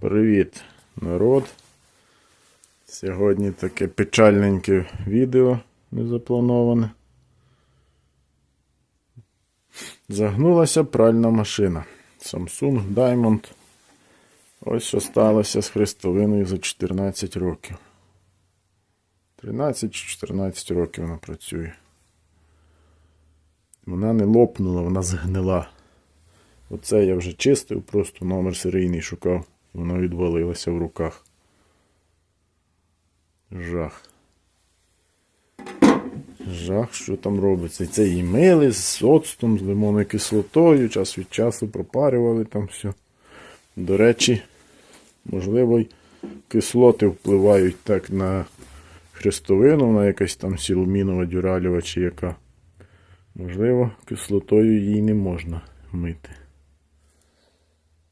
Привіт, народ. Сьогодні таке печальненьке відео незаплановане. Загнулася пральна машина. Samsung Diamond. Ось що сталося з хрестовиною за 14 років. 13 чи 14 років вона працює. Вона не лопнула, вона згнила. Оце я вже чистив, просто номер серійний шукав. Вона відвалилася в руках. Жах. Жах, що там робиться. І це її мили з оцтом, з лимонною кислотою, час від часу пропарювали там все. До речі, можливо, й кислоти впливають так на хрестовину, вона якась там сілумінова дюралєва чи яка. Можливо, кислотою її не можна мити.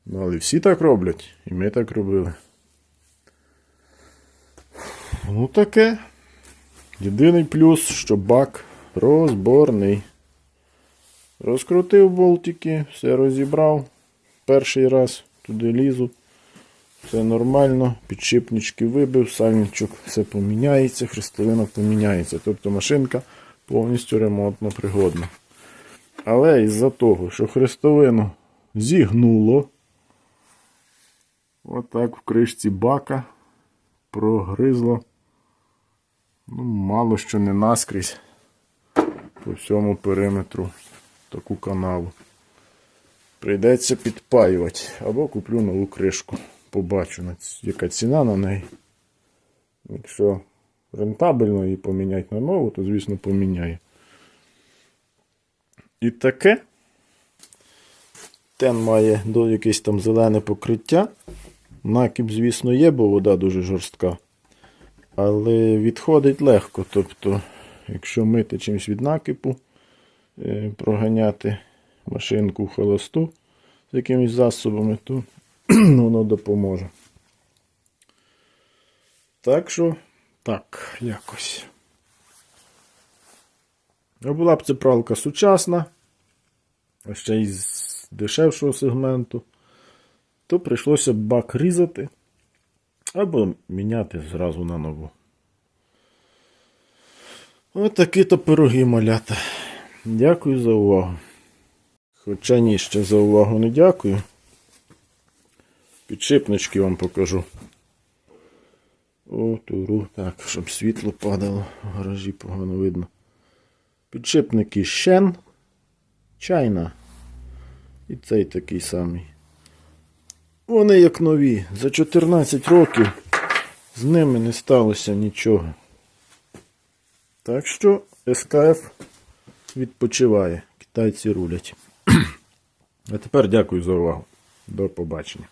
Ну, але всі так роблять, і ми так робили. Ну таке. Єдиний плюс, що бак розборний. Розкрутив болтики, все розібрав. Перший раз туди лізу. Все нормально, підшипнички вибив, сальничок все поміняється, хрестовина поміняється. Тобто машинка повністю ремонтно пригодна. Але із-за того, що хрестовину зігнуло, отак в кришці бака прогризло. Ну, мало що не наскрізь по всьому периметру таку канаву. Прийдеться підпаювати. Або куплю нову кришку. Побачу, яка ціна на неї. Якщо рентабельно її поміняти на нову, то звісно поміняю. І таке. Тен має якесь там зелене покриття. Накіп, звісно, є, бо вода дуже жорстка. Але відходить легко. Тобто, якщо мити чимось від накипу, е, проганяти машинку в холосту з якимись засобами, то воно допоможе. Так що, так, якось. А була б це пралка сучасна, ще й з дешевшого сегменту, то прийшлося бак різати або міняти зразу на нову. Ось такі то пироги малята. Дякую за увагу. Хоча ні, ще за увагу не дякую. Підшипнички вам покажу. О, туру. Так, щоб світло падало, в гаражі погано видно. Підшипники Shen, China. І цей такий самий. Вони як нові. За 14 років з ними не сталося нічого. Так що СКФ відпочиває. Китайці рулять. А тепер дякую за увагу. До побачення.